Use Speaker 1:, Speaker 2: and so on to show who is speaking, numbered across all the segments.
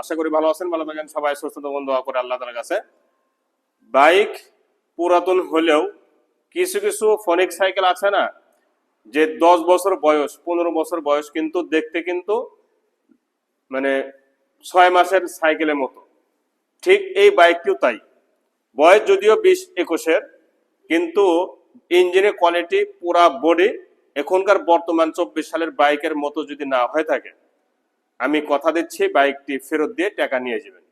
Speaker 1: আশা করি ভালো আছেন, ভালো থাকেন, সবাই সুস্থ দোয়া করে আল্লাহ কাছে। বাইক পুরাতন হলেও কিছু কিছু সাইকেল আছে না, যে দশ বছর বয়স, পনেরো বছর বয়স কিন্তু দেখতে কিন্তু মানে ছয় মাসের সাইকেলের মতো। ঠিক এই বাইকটিও তাই। বয়স যদিও বিশ একুশের, কিন্তু ইঞ্জিনের কোয়ালিটি পুরা বডি এখনকার বর্তমান চব্বিশ সালের বাইকের মতো যদি না হয়ে থাকে। আমি কথা দিচ্ছি, বাইকটি ফেরত দিয়ে টাকা নিয়ে যাবেন।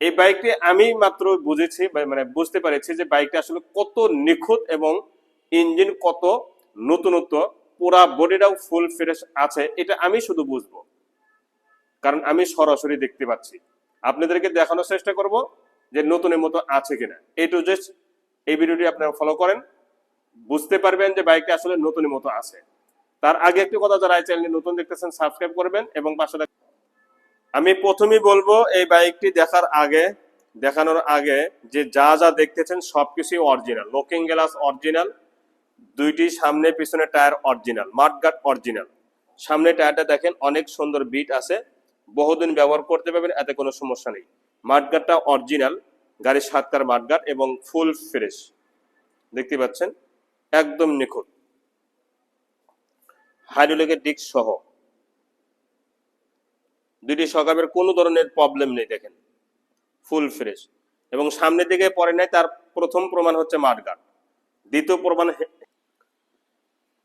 Speaker 1: এই বাইকটি আমি মাত্র বুঝেছি মানে বুঝতে পেরেছি যে বাইকটা আসলে কত নিখুঁত এবং ইঞ্জিন কত নতুনত্ব, পুরা বডিটাও ফুল ফ্রেশ আছে, এটা আমি শুধু বুঝব। কারণ আমি সরাসরি দেখতে পাচ্ছি। আপনাদেরকে দেখানোর চেষ্টা করব যে নতুনের মতো আছে কিনা। এই টু জাস্ট এই ভিডিওটি আপনারা ফলো করেন, বুঝতে পারবেন যে বাইকটা আসলে নতুনের মতো আছে। তার আগে একটি কথা যারা এই চ্যানেলটি নতুন দেখতেছেন সাবস্ক্রাইব করবেন এবং পাশে আমি প্রথমেই বলব, এই বাইকটি দেখার আগে, দেখানোর আগে যে যা যা দেখতেছেন সবকিছুই অরিজিনাল লুকিং গ্লাস অরিজিনাল দুইটি সামনে পিছনে টায়ার অরিজিনাল মাঠগাট অরিজিনাল সামনে টায়ারটা দেখেন, অনেক সুন্দর বিট আছে। বহুদিন ব্যবহার করতে পারবেন, এতে কোনো সমস্যা নেই। মাঠগাটটা অরিজিনাল গাড়ির সাতকার মাঠগাট এবং ফুল ফ্রেশ দেখতে পাচ্ছেন? একদম নিখুঁত। হাইড্রোলিকের ডিস্ক সহ। দুইটি সকাবের কোনো ধরনের প্রবলেম নেই, দেখেন। ফুল ফ্রেশ এবং সামনের দিকে পরে নাই, তার প্রথম প্রমাণ হচ্ছে মাঠগাট দ্বিতীয় প্রমাণ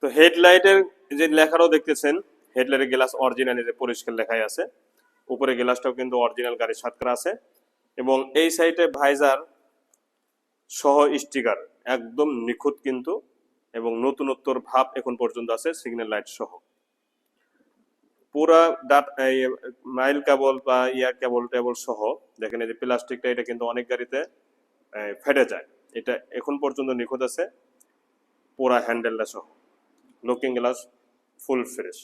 Speaker 1: তো হেডলাইটের যে লেখাটাও দেখতেছেন হেডলাইটের গ্লাস অরিজিনাল যে পরিষ্কার লেখাই আছে, উপরে গ্লাসটাও কিন্তু অরিজিনাল গাড়ির সাতকার আছে। এবং এই সাইডে ভাইজার সহ স্টিকার একদম নিখুঁত কিন্তু এবং নতুনত্বর ভাব এখন পর্যন্ত আছে সিগন্যাল লাইট সহ। পুরা ডাট মাইল কেবল বা ইয়ার কেবল টেবল সহ, দেখেন এই যে প্লাস্টিকটা এটা কিন্তু অনেক গাড়িতে ফেটে যায়। এটা এখন পর্যন্ত নিখুঁত আছে, পুরা হ্যান্ডেলটা সহ। লুকিং গ্লাস ফুল ফ্রেশ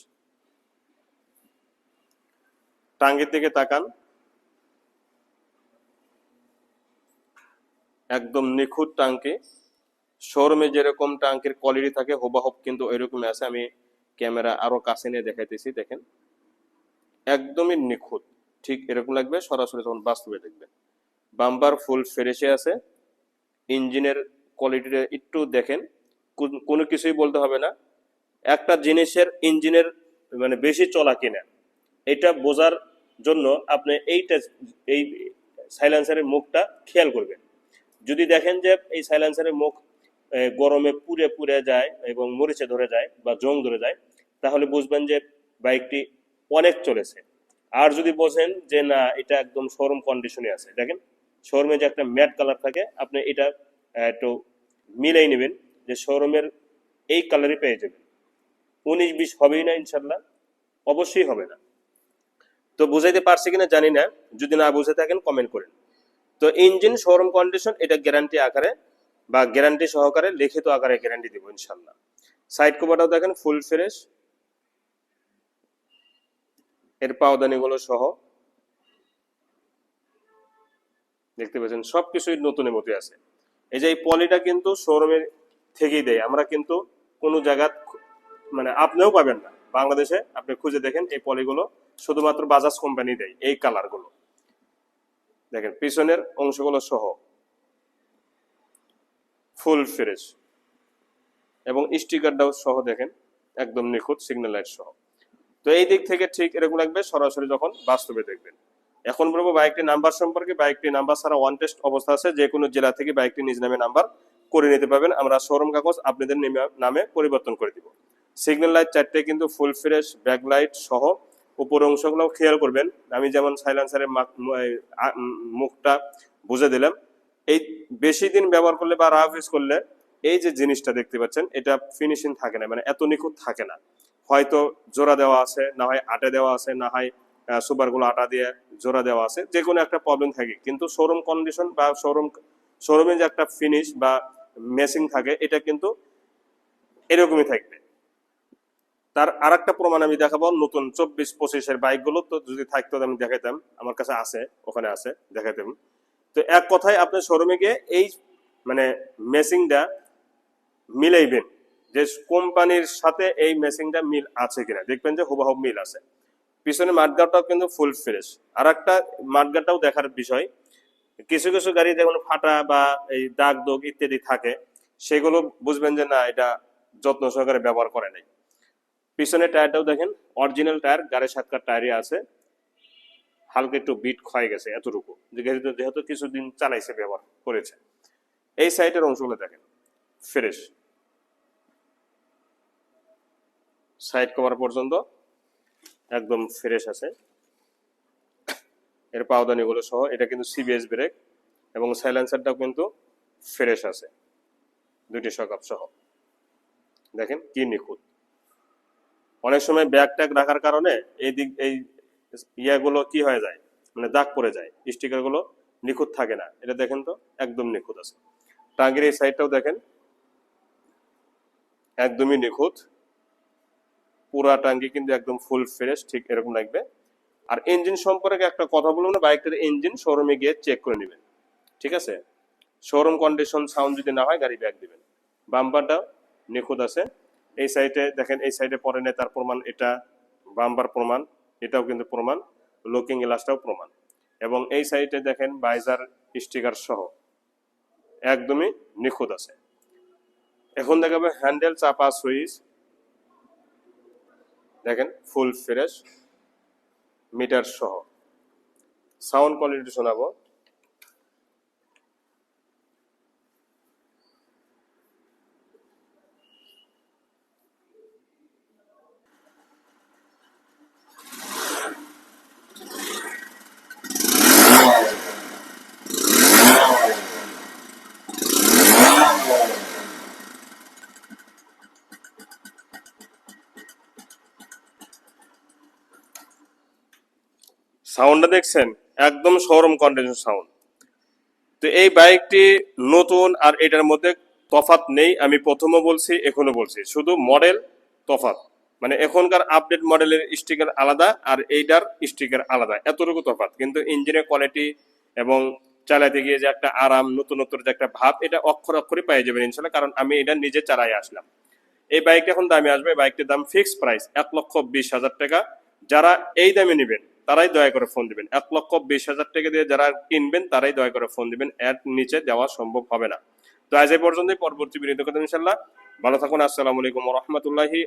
Speaker 1: টাঙ্গির দিকে তাকান। একদম নিখুঁত টাঙ্কি। শোরুমে যেরকম টাঙ্কির কোয়ালিটি থাকে হুবাহুব কিন্তু ওইরকমই আছে। আমি ক্যামেরা আরও কাছে নিয়ে দেখাইতেছি, দেখেন। একদমই নিখুঁত। ঠিক এরকম লাগবে, সরাসরি তখন বাস্তবে দেখবেন বাম্বার ফুল ফ্রেশে আছে। ইঞ্জিনের কোয়ালিটিটা একটু দেখেন। কোনো কিছুই বলতে হবে না। একটা জিনিসের ইঞ্জিনের মানে বেশি চলা কিনা, এটা বোঝার জন্য আপনি এইটা, এই সাইলেন্সারের মুখটা খেয়াল করবেন। যদি দেখেন যে এই সাইলেন্সারের মুখ গরমে পুড়ে পুড়ে যায় এবং মরিচে ধরে যায় বা জং ধরে যায়, তাহলে বুঝবেন যে বাইকটি অনেক চলেছে। আর যদি বোঝেন যে না, এটা একদম শোরুম কন্ডিশনে আছে। দেখেন, শোরুমে যে একটা ম্যাট কালার থাকে, আপনি এটা একটু মিলাই নেবেন যে শোরুমের এই কালারই পেয়ে যাবেন। উনিশ বিশ হবেই না ইনশাল্লাহ অবশ্যই হবে না। তো বুঝাইতে পারছি কিনা জানি না, যদি না বুঝে থাকেন কমেন্ট করেন। তো ইঞ্জিন শোরুম কন্ডিশন এটা গ্যারান্টি আকারে বা গ্যারান্টি সহকারে লিখিত আকারে গ্যারান্টি দিব ইনশাল্লাহ সাইড কভারটাও দেখেন ফুল ফ্রেশ এর পাওদানিগুলো সহ। দেখতে পাচ্ছেন সবকিছুই নতুনের মধ্যে আছে। এই যে এই পলিটা কিন্তু শোরুমের থেকেই দেয়। আমরা কিন্তু কোনো জায়গা মানে আপনিও পাবেন না। বাংলাদেশে আপনি খুঁজে দেখেন এই পলিগুলো শুধুমাত্র বাজাজ কোম্পানি দেয়, এই কালারগুলো দেখেন, পিছনের অংশগুলো সহ। Full fresh. এবং স্টিকারটাও সহ দেখেন, একদম নিখুঁত সিগন্যাল লাইট সহ। তো এই দিক থেকে ঠিক এরকম লাগবে, সরাসরি যখন বাস্তবে দেখবেন। এখন বলব বাইকটির নাম্বার সম্পর্কে বাইকটির নাম্বার ছাড়া ওয়ান টেস্ট অবস্থা আছে, যে কোনো জেলা থেকে বাইকটি নিজ নামে নাম্বার করে নিতে পারবেন। আমরা শোরুম কাগজ আপনাদের নেমে- পরিবর্তন করে দিব। সিগন্যাল লাইট চারটে কিন্তু ফুল ফ্রেশ ব্যাক লাইট সহ উপর অংশগুলো খেয়াল করবেন। আমি যেমন সাইলেন্সারের মুখটা বুঝে দিলাম। এই বেশি দিন ব্যবহার করলে বা রাফ ইউজ করলে এই যে জিনিসটা দেখতে পাচ্ছেন, এটা ফিনিশিং থাকে না মানে এত নিখুঁত থাকে না। হয়তো জোড়া দেওয়া আছে, না হয় আটে দেওয়া আছে, না হয় সুপারগুলো আটা দিয়ে জোড়া দেওয়া আছে যে কোনো একটা প্রবলেম থাকে। কিন্তু শোরুম কন্ডিশন বা শোরুম শোরুমে যে একটা ফিনিশ বা মেসিং থাকে, এটা কিন্তু এরকমই থাকবে। তার আর একটা প্রমাণ আমি দেখাবো, নতুন চব্বিশ পঁচিশের বাইকগুলো তো যদি থাকতো আমি দেখাইতাম, আমার কাছে আছে, ওখানে আছে, দেখাইতাম। তো এক কথায় আপনার শোরুমে গিয়ে এই মানে মেসিংটা মিলাইবেন যে কোম্পানির সাথে এই মেসিংটা মিল আছে কিনা। দেখবেন যে হুবাহুব মিল আছে। পিছনে মাঠগাটাও কিন্তু ফুল ফ্রেশ। আর একটা মাঠগাটাও দেখার বিষয়, কিছু কিছু গাড়ি যেমন ফাটা বা এই দাগ দোগ ইত্যাদি থাকে, সেগুলো বুঝবেন যে না, এটা যত্ন সহকারে ব্যবহার করে নাই। পিছনে টায়ারটাও দেখেন, অরিজিনাল টায়ার, গাড়ির সাতকার টায়ারই আছে। হালকা একটু বিট ক্ষয় গেছে এতটুকু। যেহেতু যেহেতু কিছুদিন চালাইছে, ব্যবহার করেছে। এই সাইডের অংশগুলো দেখেন ফ্রেশ সাইড কভার পর্যন্ত একদম ফ্রেশ আছে। এর পাওদানিগুলো সহ, এটা কিন্তু সিবিএস ব্রেক এবং সাইলেন্সারটাও কিন্তু ফ্রেশ আছে। দুটি সকাপ সহ। দেখেন কি নিখুঁত। অনেক সময় ব্যাগ ট্যাগ রাখার কারণে এই দিক এই ইয়াগুলো কি হয়ে যায়? মানে দাগ পড়ে যায়। স্টিকারগুলো নিখুঁত থাকে না। এটা দেখেন তো, একদম নিখুঁত আছে। টাঙ্গির এই সাইডটাও দেখেন। একদমই নিখুঁত। পুরা টাঙ্গি কিন্তু একদম ফুল ফ্রেশ ঠিক এরকম লাগবে। আর ইঞ্জিন সম্পর্কে একটা কথা বলব না, বাইকটার ইঞ্জিন শোরুমে গিয়ে চেক করে নেবেন। ঠিক আছে? শোরুম কন্ডিশন সাউন্ড যদি না হয়, গাড়ি ব্যাগ দিবেন। বাম্পারটা নিখুঁত আছে। এই সাইডে দেখেন, এই সাইডে পরে নেই তার প্রমাণ এটা। বাম্পার প্রমাণ। এটাও কিন্তু প্রমাণ লুকিং গ্লাসটাও প্রমাণ। এবং এই সাইডে দেখেন বাইজার স্টিকার সহ একদমই নিখুঁত আছে। এখন দেখাবে হ্যান্ডেল চাপা সুইচ। দেখেন ফুল ফ্রেশ মিটার সহ। সাউন্ড কোয়ালিটি শোনাবো। সাউন্ডটা দেখছেন? একদম শোরুম কন্ডিশন সাউন্ড তো এই বাইকটি নতুন আর এটার মধ্যে তফাত নেই, আমি প্রথমও বলছি এখনও বলছি। শুধু মডেল তফাত মানে এখনকার আপডেট মডেলের স্টিকার আলাদা আর এইটার স্টিকার আলাদা। এতটুকু তফাত কিন্তু ইঞ্জিনের কোয়ালিটি এবং চালাতে গিয়ে যে একটা আরাম নতুনত্ব যে একটা ভাব, এটা অক্ষর অক্ষরই পেয়ে যাবেন ইনশাল্লাহ, কারণ আমি এটা নিজে চালাই আসলাম। এই বাইকটা এখন দামে আসবে। বাইকটির দাম ফিক্স প্রাইস এক লক্ষ বিশ হাজার টাকা। যারা এই দামে নেবেন তারাই দয়া করে ফোন দিবেন। এক লক্ষ বিশ হাজার টাকা দিয়ে যারা কিনবেন, তারাই দয়া করে ফোন দিবেন। এর নিচে দেওয়া সম্ভব হবে না। তো আজ এই পর্যন্তই। পরবর্তী বিনীত কথা ইনশাল্লাহ ভালো থাকুন। আসসালামু আলাইকুম রহমতুল্লাহি